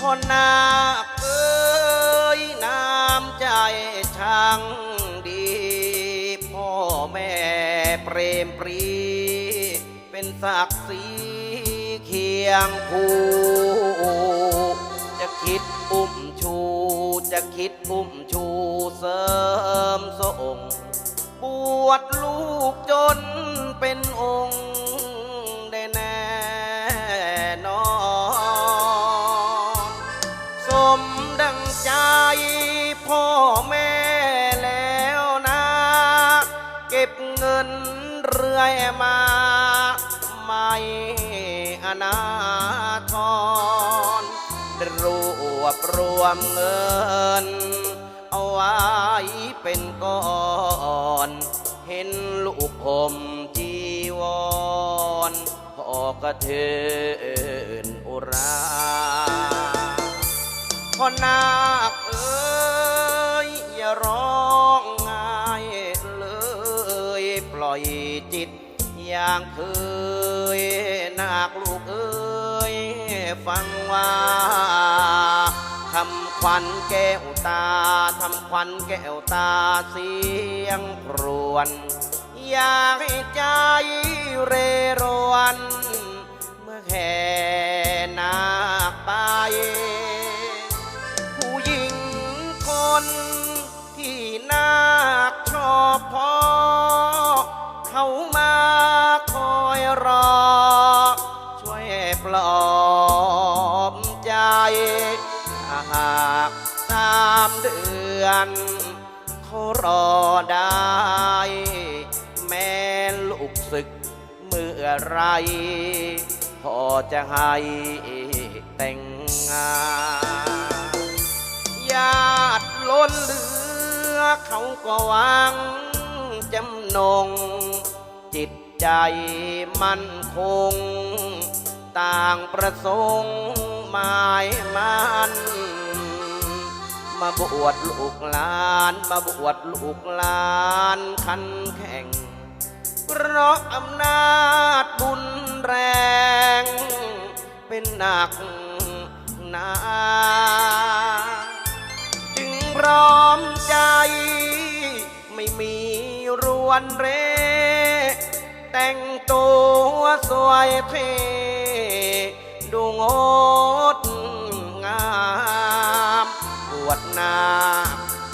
พ่อนาเอ้ยน้ำใจช่างดี พ่อแม่เปรมปรี เป็นศักดิ์ศรีเคียงคู่จะคิดอุ้มชู จะคิดอุ้มชูเสริมส่ง บวชลูกจน นเรื่อยมา ไม่อนาทรรวบรวมเงิน เอาไว้เป็นก้อนเห็นลูกผมจีวรพอกระเทินอุราพอนา อยจิต อย่างเคยนาคลูกเอ้ย ฟังว่าทำควันแก้วตาทำควันแก้วตาเสียงครวน อยากให้ใจเรรวน เมื่อแค่นาคไป ผู้หญิงคน ช่วยปลอบใจหากสามเดือนเขารอได้ แม่ลูกศึกเมื่อไรพอจะให้แต่งงานญาติล้นเหลือเขาก็หวังจำนงจิต ใจมั่นคง ต่างประสงค์หมายมันมาบวชลูกหลานมาบวชลูกหลานคันแข่ง เพราะอำนาจบุญแรง เป็นหนักหนาจึงพร้อมใจไม่มีรวนเร แต่งตัวสวยเท่ดูงดงามบวชนา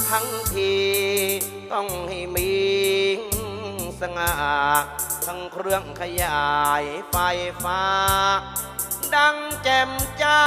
ทั้งทีต้องให้มีสง่าทั้งเครื่องขยายไฟฟ้า ดังแจ่มจ้า